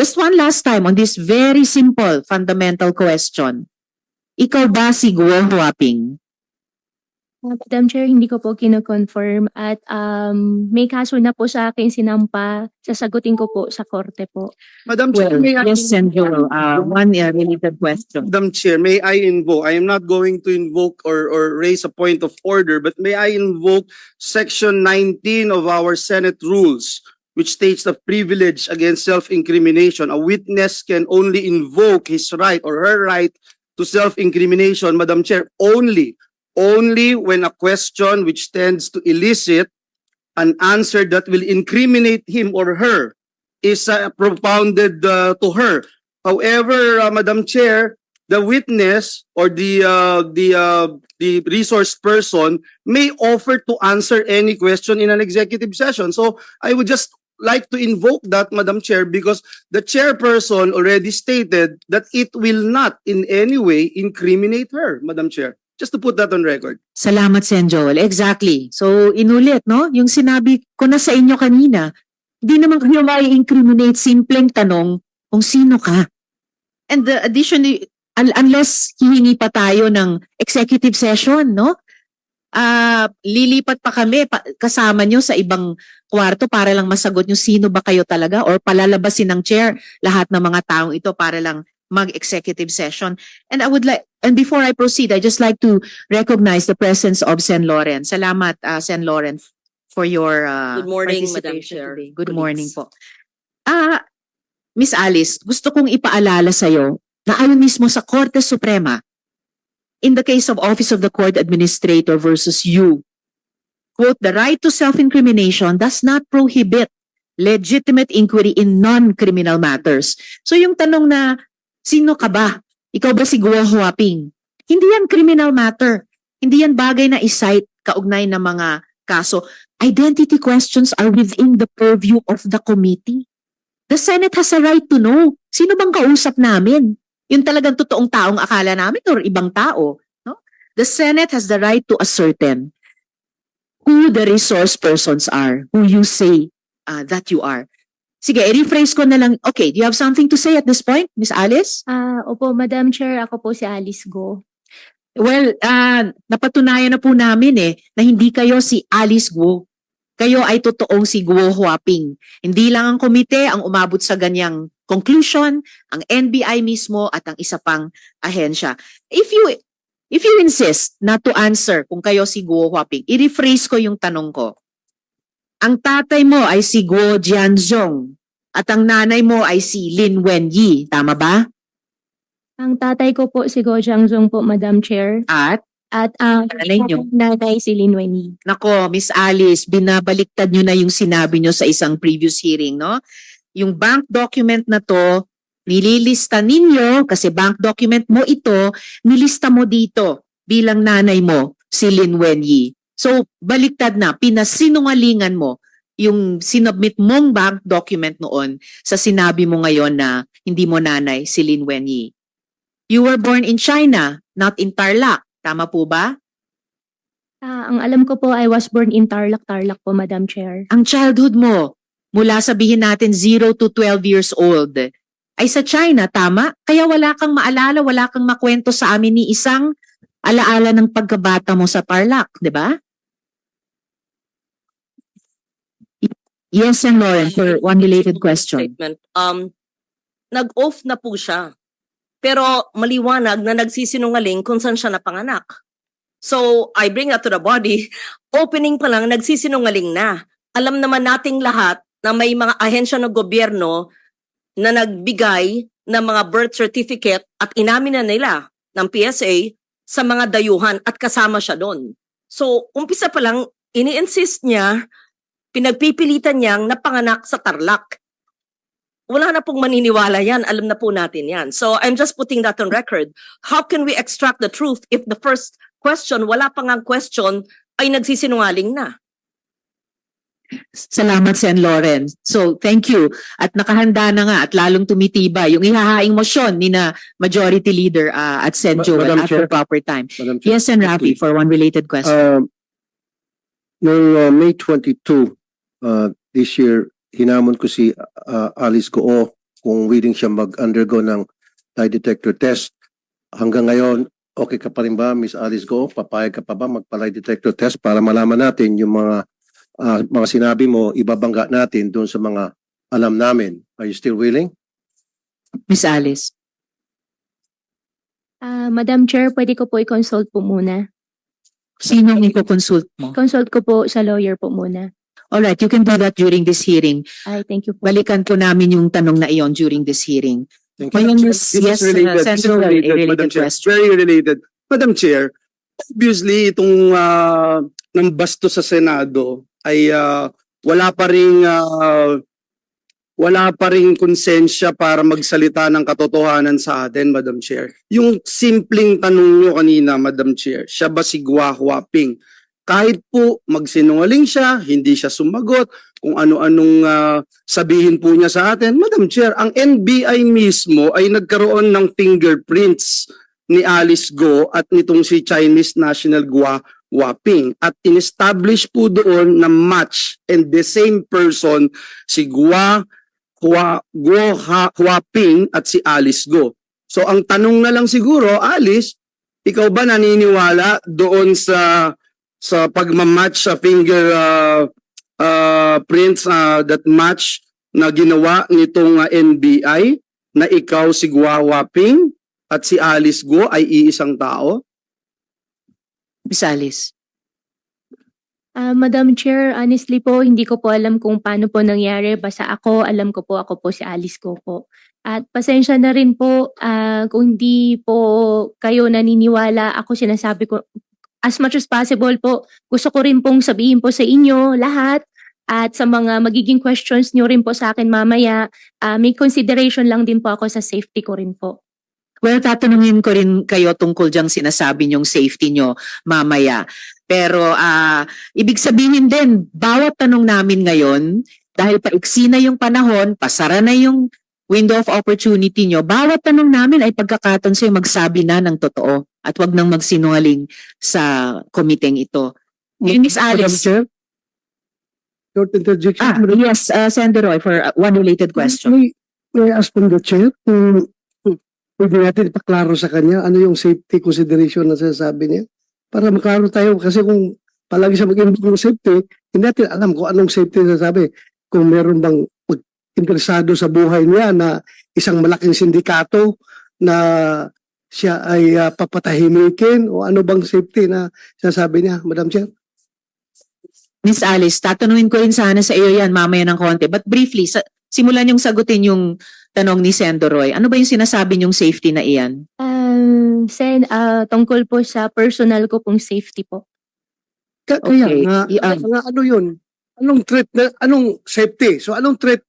Just one last time on this very simple fundamental question. Ikaw ba si Guo Huaping? Madam Chair, hindi ko po kino-confirm at um, may kaso na po sa akin sinampa. Sasagutin ko po sa korte po. Madam Chair, Well, may I, yes, Sen. Joel, uh, one uh, related question. Madam Chair, may I invoke, I am not going to invoke or, or raise a point of order, but may I invoke section nineteen of our Senate rules, which states the privilege against self-incrimination. A witness can only invoke his right or her right to self-incrimination, Madam Chair, only, only when a question which tends to elicit an answer that will incriminate him or her is uh, propounded uh, to her. However, uh, Madam Chair, the witness or the uh, the uh, the resource person may offer to answer any question in an executive session. So I would just like to invoke that, Madam Chair, because the chairperson already stated that it will not in any way incriminate her, Madam Chair. Just to put that on record. Salamat, Sen. Joel. Exactly. So, inulit, no? Yung sinabi ko na sa inyo kanina, di naman kayo mai-incriminate simpleng tanong kung sino ka. And the additionally, un- unless hihingi pa tayo ng executive session, no? Ah, lilipat pa kami pa- kasama nyo sa ibang kwarto para lang masagot nyo sino ba kayo talaga or palalabasin ng chair lahat ng mga taong ito para lang mag-executive session. And I would like, and before I proceed, I just like to recognize the presence of Sen. Lauren. Salamat, uh, Sen. Lauren, for your uh, Good morning, Madam Chair, today. Good colleagues. morning po. Ah, Miss Alice, gusto kong ipaalala sa iyo na ayon mismo sa Korte Suprema, in the case of Office of the Court Administrator versus you, quote, the right to self-incrimination does not prohibit legitimate inquiry in non-criminal matters. So yung tanong na, sino ka ba? Ikaw ba si Guo Huaping? Hindi yan criminal matter. Hindi yan bagay na isight kaugnay ng mga kaso. Identity questions are within the purview of the committee. The Senate has a right to know. Sino bang kausap namin? Yung talagang totoong taong akala namin or ibang tao. No? The Senate has the right to ascertain who the resource persons are, who you say uh, that you are. Sige, i-rephrase ko na lang. Okay, do you have something to say at this point, Miss Alice? Ah, opo, Madam Chair, ako po si Alice Go. Well, ah, napatunayan na po namin eh na hindi kayo si Alice Guo. Kayo ay totoong si Guo Huaping. Hindi lang ang komite ang umabot sa ganyang conclusion, ang NBI mismo at ang isa pang ahensya. If you if you insist not to answer kung kayo si Guo Huaping, i-rephrase ko yung tanong ko. Ang tatay mo ay si Guo Jianzhong at ang nanay mo ay si Lin Wenyi, tama ba? Ang tatay ko po si Go Jiangzong po, Madam Chair. At At ang Nanay niyo? nanay si Lin Wenyi. Nako, Miss Alice, binabaliktad nyo na yung sinabi nyo sa isang previous hearing, no? Yung bank document na to, nililista ninyo, kasi bank document mo ito, nilista mo dito bilang nanay mo, si Lin Wenyi. So, baliktad na, pinasinungalingan mo yung sinubmit mong bank document noon sa sinabi mo ngayon na hindi mo nanay si Lin Wenyi. You were born in China, not in Tarlac. Tama po ba? Ah, ang alam ko po, I was born in Tarlac, Tarlac po, Madam Chair. ang childhood mo, mula sabihin natin 0 to 12 years old, ay sa China, tama? Kaya wala kang maalala, wala kang makwento sa amin ni isang alaala ng pagkabata mo sa Tarlac, di ba? Yes, and Lauren, for one related question. Statement. Um, nag-off na po siya. Pero maliwanag na nagsisinungaling kung saan siya napanganak. So, I bring that to the body. Opening pa lang, nagsisinungaling na. Alam naman nating lahat na may mga ahensya ng gobyerno na nagbigay ng mga birth certificate at inamin na nila ng PSA sa mga dayuhan at kasama siya doon. So, umpisa pa lang, ini-insist niya pinagpipilitan niyang napanganak sa Tarlac. Wala na pong maniniwala yan. Alam na po natin yan. So I'm just putting that on record. How can we extract the truth if the first question, wala pang ang question, ay nagsisinungaling na? Salamat, Sen. Lauren. So, thank you. At nakahanda na nga at lalong tumitiba yung ihahaing motion ni na Majority Leader uh, at Sen. Ma- Joel Madam at the proper time. Madam Chair. Yes, and Rafi, for one related question. Um, noong uh, May 22 uh, this year, hinamon ko si uh, Alice Goo kung willing siya mag-undergo ng lie detector test. Hanggang ngayon, okay ka pa rin ba, Miss Alice Go? Papayag ka pa ba magpa-lie detector test para malaman natin yung mga ah, mga sinabi mo, ibabangga natin doon sa mga alam namin. Are you still willing? Miss Alice. Ah, Madam Chair, pwede ko po i-consult po muna. Sino ang i-consult mo? Consult ko po sa lawyer po muna. Alright, you can do that during this hearing. Ay, thank you po. Balikan po namin yung tanong na iyon during this hearing. Thank Ngayon, you. Miss- This yes, is related. uh, This is Senator, a related, related Madam Chair. question. Very related. Madam Chair, obviously itong uh, ng basto sa Senado ay ah, wala pa ring ah, wala pa ring konsensya para magsalita ng katotohanan sa atin, Madam Chair. Yung simpleng tanong nyo kanina, Madam Chair, siya ba si Gua Huaping? Kahit po magsinungaling siya, hindi siya sumagot, kung ano-anong ah, sabihin po niya sa atin. Madam Chair, ang NBI mismo ay nagkaroon ng fingerprints ni Alice Go at nitong si Chinese National Gua Waping at in-establish po doon na match and the same person si Gua Hua, Guo Ha, Huaping at si Alice Go. So ang tanong na lang siguro, Alice, ikaw ba naniniwala doon sa sa pagmamatch sa finger uh, uh, prints uh, that match na ginawa nitong uh, NBI na ikaw si Gua Huaping at si Alice Go ay iisang tao? Miss Alice. Ah, Madam Chair, honestly po, hindi ko po alam kung paano po nangyari. Basta ako, alam ko po, ako po si Alice ko po. At pasensya na rin po ah, kung hindi po kayo naniniwala. Ako sinasabi ko, as much as possible po, gusto ko rin pong sabihin po sa inyo lahat at sa mga magiging questions nyo rin po sa akin mamaya, ah, may consideration lang din po ako sa safety ko rin po. Well, tatanungin ko rin kayo tungkol diyang sinasabi niyong safety niyo mamaya. Pero ah ibig sabihin din, bawat tanong namin ngayon, dahil paiksi na yung panahon, pasara na yung window of opportunity niyo, bawat tanong namin ay pagkakataon sa'yo magsabi na ng totoo at wag nang magsinungaling sa komiteng ito. Ngayon, Miss Madam Alice. Short interjection. Ah, yes, uh, Senator Roy, for uh, one related question. May, may I ask from the chair kung pwede natin ipaklaro sa kanya ano yung safety consideration na sinasabi niya para maklaro tayo kasi kung palagi siya mag-involve ng safety, hindi natin alam kung anong safety na sabi. Kung meron bang interesado sa buhay niya na isang malaking sindikato na siya ay ah, papatahimikin o ano bang safety na sinasabi niya, Madam Chair? Miss Alice, tatanungin ko rin sana sa iyo yan mamaya ng konti. But briefly, sa, simulan yung sagutin yung tanong ni Sendo Roy. Ano ba yung sinasabi niyong safety na iyan? Um, Sen, ah, tungkol po sa personal ko pong safety po. Ka- Kaya Okay. nga, I- ah. nga, ano yun? Anong threat na, anong safety? So anong threat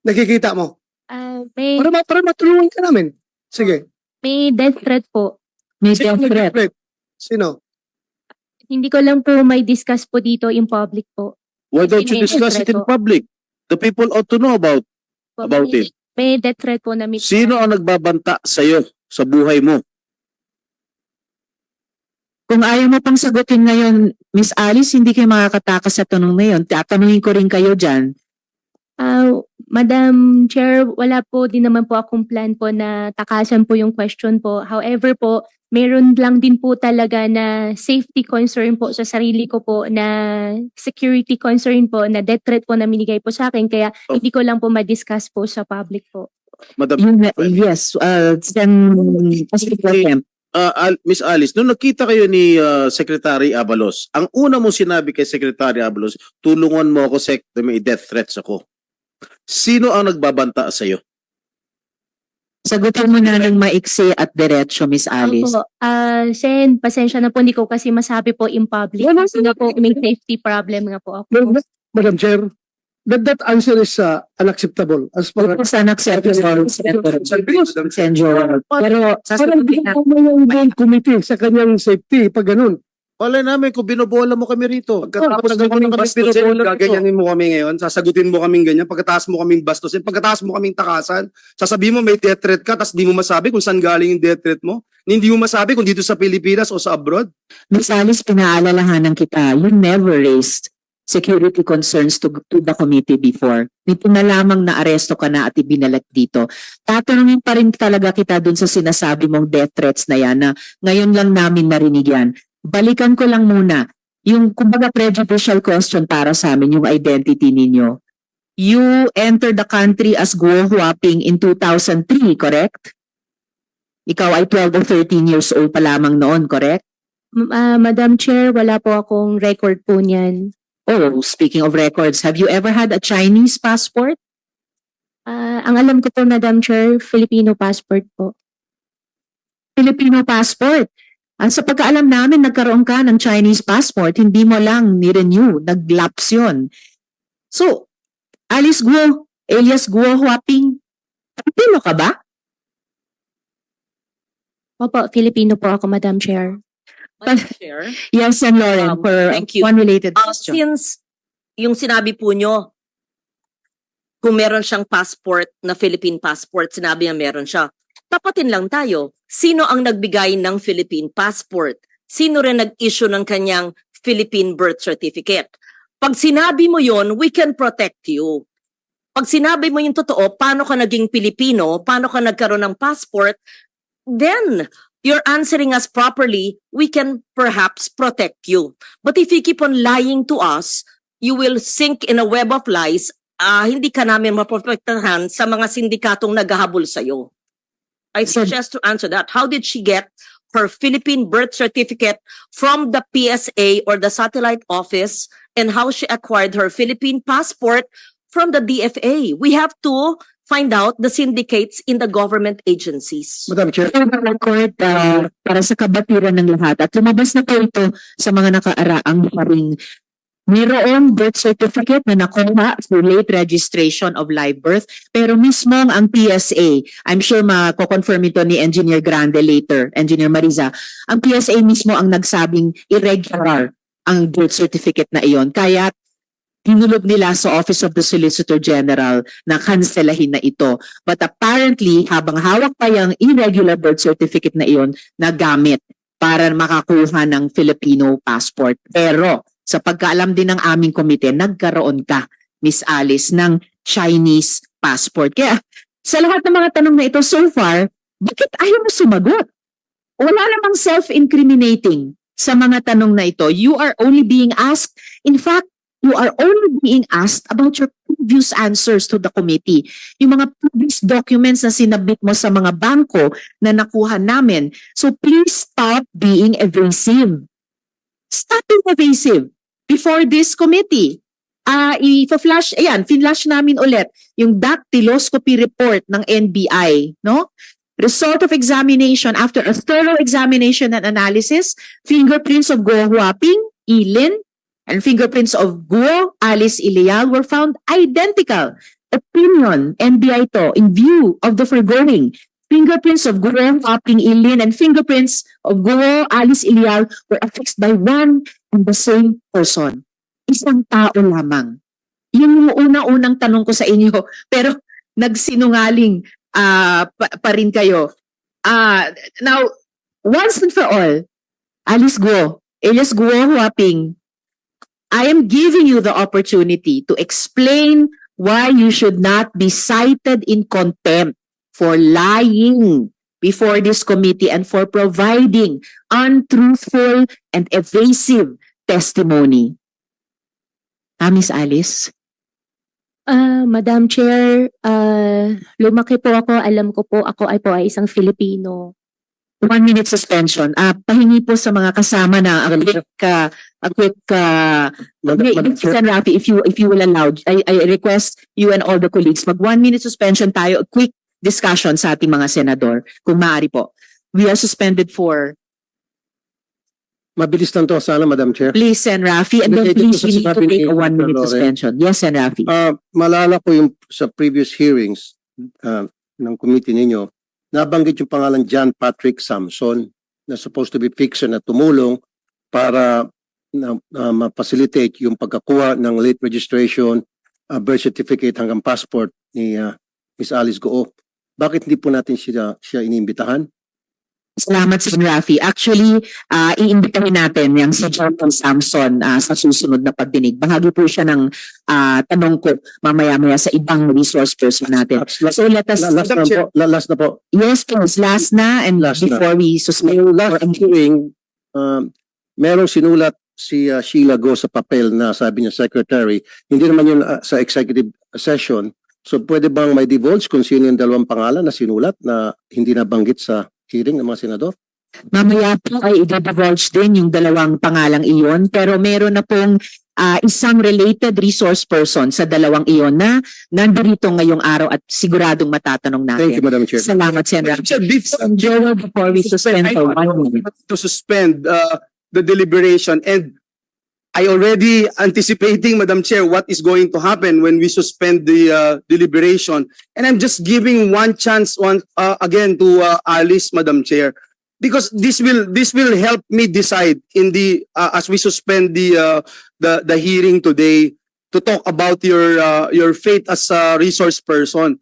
nakikita mo? Ah, may, Para, ma- para matulungan ka namin. Sige. may death threat po. May Sino death threat. nag-threat? Sino? Hindi ko lang po may discuss po dito in public po. Why don't you discuss it in public? The people ought to know about About it. May death threat po na may sino ang nagbabanta sa iyo sa buhay mo. Kung ayaw mo pang sagutin ngayon, Miss Alice, hindi kayo makakatakas sa tanong na yun. Tatanungin ko rin kayo dyan. Ah, Madam Chair, wala po din naman po akong plan po na takasan po yung question po. However po, meron lang din po talaga na safety concern po sa sarili ko po na security concern po na death threat po na minigay po sa akin kaya Oh. hindi ko lang po ma-discuss po sa public po. Madam Yun, yes, uh, Sen. Pastor Kemp. uh, Al- Miss Alice, nung nakita kayo ni uh, Secretary Abalos, ang una mo sinabi kay Secretary Abalos, tulungan mo ako sec, may death threats ako. Sino ang nagbabanta sa iyo? Sagutin mo na ng maiksi at diretso, Miss Alice. Opo. Ah, Sen, pasensya na po, hindi ko kasi masabi po in public. Wala Kasi nga po, may safety problem nga po ako. Madam, Chair, that, that answer is uh, unacceptable. As far as... It's unacceptable, Senator Sen. Joel. Pero Parang sasagutin na. ginagawa mo yung main committee sa kanyang safety pag ganun. Wala namin kung binobola mo kami rito. Pagkatapos mo kaming na kami bastusin, binobola rito. gaganyanin mo kami ngayon, sasagutin mo kaming ganyan, pagkatapos mo kaming bastusin, pagkatapos mo kaming takasan, sasabihin mo may death threat ka, tapos di mo masabi kung saan galing yung death threat mo, hindi mo masabi kung dito sa Pilipinas o sa abroad. Miss Alice, pinaalalahanan kita, you never raised security concerns to, to the committee before. Nito na lamang na aresto ka na at ibinalat dito. Tatanungin pa rin talaga kita dun sa sinasabi mong death threats na yan na ngayon lang namin narinig yan. Balikan ko lang muna yung kumbaga prejudicial question para sa amin, yung identity ninyo. You entered the country as Guo Huaping in 2003, correct? Ikaw ay 12 or 13 years old pa lamang noon, correct? Ah, Madam Chair, wala po akong record po niyan. Oh, speaking of records, have you ever had a Chinese passport? Ah, ang alam ko po, Madam Chair, Filipino passport po. Filipino passport. Ang sa pagkaalam namin, nagkaroon ka ng Chinese passport, hindi mo lang ni-renew, nag-lapse yun. So, Alice Guo, alias Guo Huaping, Filipino ka ba? Opo, Filipino po ako, Madam Chair. Madam Chair, Yes, and Lauren, Um, for thank you. one related uh, question. since yung sinabi po nyo, kung meron siyang passport na Philippine passport, sinabi niya meron siya. Tapatin lang tayo. Sino ang nagbigay ng Philippine passport? Sino rin nag-issue ng kanyang Philippine birth certificate? Pag sinabi mo yon, we can protect you. Pag sinabi mo yung totoo, paano ka naging Pilipino, paano ka nagkaroon ng passport, then you're answering us properly, we can perhaps protect you. But if you keep on lying to us, you will sink in a web of lies. Ah, hindi ka namin maprotektahan sa mga sindikatong naghahabol sa'yo. I suggest to answer that. How did she get her Philippine birth certificate from the PSA or the satellite office and how she acquired her Philippine passport from the DFA? We have to find out the syndicates in the government agencies. Madam Chair, For the record, uh, para sa kabatiran ng lahat, at lumabas na po ito sa mga nakaaraang paring mayroong birth certificate na nakuha through late registration of live birth, pero mismo ang PSA, I'm sure mako-confirm ito ni Engineer Grande later, Engineer Mariza, ang PSA mismo ang nagsabing irregular ang birth certificate na iyon. Kaya tinulog nila sa Office of the Solicitor General na kanselahin na ito. But apparently, habang hawak pa yung irregular birth certificate na iyon, nagamit para makakuha ng Filipino passport. Pero sa pagkaalam din ng aming komite, nagkaroon ka, Miss Alice, ng Chinese passport. Kaya sa lahat ng mga tanong na ito so far, bakit ayaw mo sumagot? Wala namang self-incriminating sa mga tanong na ito. You are only being asked, in fact, you are only being asked about your previous answers to the committee. Yung mga previous documents na sinabit mo sa mga bangko na nakuha namin. So please stop being evasive. Stop being evasive before this committee. Ah, i-flash, ayan, finlash namin ulit yung dactyloscopy report ng NBI, no? Result of examination after a thorough examination and analysis, fingerprints of Guo Huaping, Ilin, and fingerprints of Guo, Alice Ilial were found identical. Opinion, NBI to, in view of the foregoing, fingerprints of Guo, Huaping, Ilin, and fingerprints of Guo, Alice Ilial were affixed by one and the same person. Isang tao lamang. Yun yung una-unang tanong ko sa inyo, pero nagsinungaling ah, pa, pa rin kayo. Ah, now, once and for all, Alice Guo, alias Guo Huaping, I am giving you the opportunity to explain why you should not be cited in contempt for lying before this committee and for providing untruthful and evasive testimony. Ah, Miss Alice? Ah, Madam Chair, ah, lumaki po ako, alam ko po ako ay po ay isang Filipino. One minute suspension. Ah, pahingi po sa mga kasama na a quick, uh, a quick, uh, Madam, Madam if you, if you will allow, I, I request you and all the colleagues, mag one minute suspension tayo, a quick discussion sa ating mga senador, kung maaari po. We are suspended for, mabilis lang to sana, Madam Chair. please, Sen. Rafi, and then Related please, to we need to sa take a one minute Lauren. suspension. Yes, Sen. Rafi. Ah, malala ko yung sa previous hearings ah, ng committee ninyo, nabanggit yung pangalan John Patrick Samson na supposed to be fixer na tumulong para na, na ma-facilitate yung pagkakuha ng late registration, ah, birth certificate hanggang passport ni ah, Miss Alice Goo. Bakit hindi po natin siya, siya inimbitahan? Salamat sa Rafi. Actually, uh, iimbitahin natin yung si Jonathan Samson ah, sa susunod na pagdinig. Bahagi po siya ng ah, tanong ko mamaya-maya sa ibang resource person natin. Last, So let us, last na po, la- last na po. yes please, last na and Last na. before we suspend. Yung last hearing, um, merong sinulat si uh, Sheila Go sa papel na sabi niya secretary, hindi naman yun uh, sa executive session. So pwede bang may divulge kung sino yung dalawang pangalan na sinulat na hindi nabanggit sa hearing ng mga senador? Mamaya po ay i-divulge din yung dalawang pangalang iyon pero meron na pong ah, isang related resource person sa dalawang iyon na nandito ngayong araw at siguradong matatanong natin. Thank you, Madam Chair. Salamat, Sen. Rafi. Sir, before And Joel, before we suspend I for one minute. to suspend uh, the deliberation and I already anticipating, Madam Chair, what is going to happen when we suspend the uh, deliberation. And I'm just giving one chance one uh, again to uh, Alice, Madam Chair, because this will this will help me decide in the uh, as we suspend the uh, the the hearing today to talk about your uh, your fate as a resource person.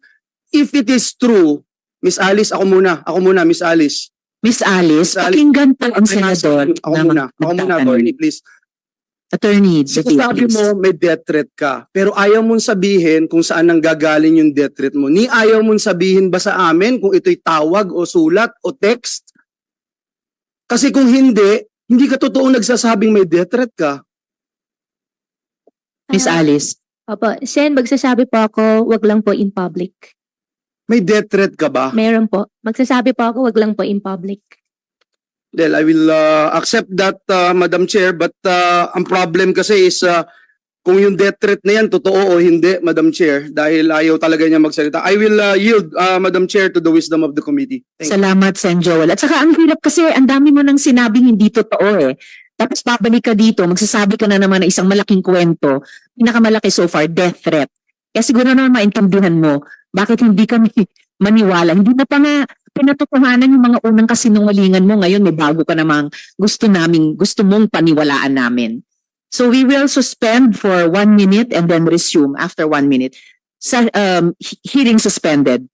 If it is true, Miss Alice, ako muna, ako muna, Miss Alice. Miss Alice, Miss Alice, pakinggan po ang senador Ako na muna, ako muna, attorney, please. Attorney, Sinasabi please. mo may death threat ka, pero ayaw mong sabihin kung saan nang gagaling yung death threat mo. Ni ayaw mong sabihin ba sa amin kung ito'y tawag o sulat o text? Kasi kung hindi, hindi ka totoong nagsasabing may death threat ka. Miss Ah, Alice. Opo, Sen, magsasabi po ako, wag lang po in public. May death threat ka ba? Meron po. Magsasabi po ako, wag lang po in public. Well, I will uh, accept that, uh, Madam Chair, but uh, ang problem kasi is uh, kung yung death threat na yan, totoo o hindi, Madam Chair, dahil ayaw talaga niya magsalita. I will uh, yield, uh, Madam Chair, to the wisdom of the committee. Thank. Salamat, Sen Joel. At saka ang hirap kasi, ang dami mo nang sinabing hindi totoo eh. Tapos babalik ka dito, magsasabi ka na naman ng isang malaking kwento, pinakamalaki so far, death threat. Kaya siguro naman maintindihan mo, bakit hindi kami maniwala. Hindi na pa nga pinatotohanan yung mga unang kasinungalingan mo. Ngayon may bago ka namang gusto naming, gusto mong paniwalaan namin. So we will suspend for one minute and then resume after one minute. Sa, um, he- hearing suspended.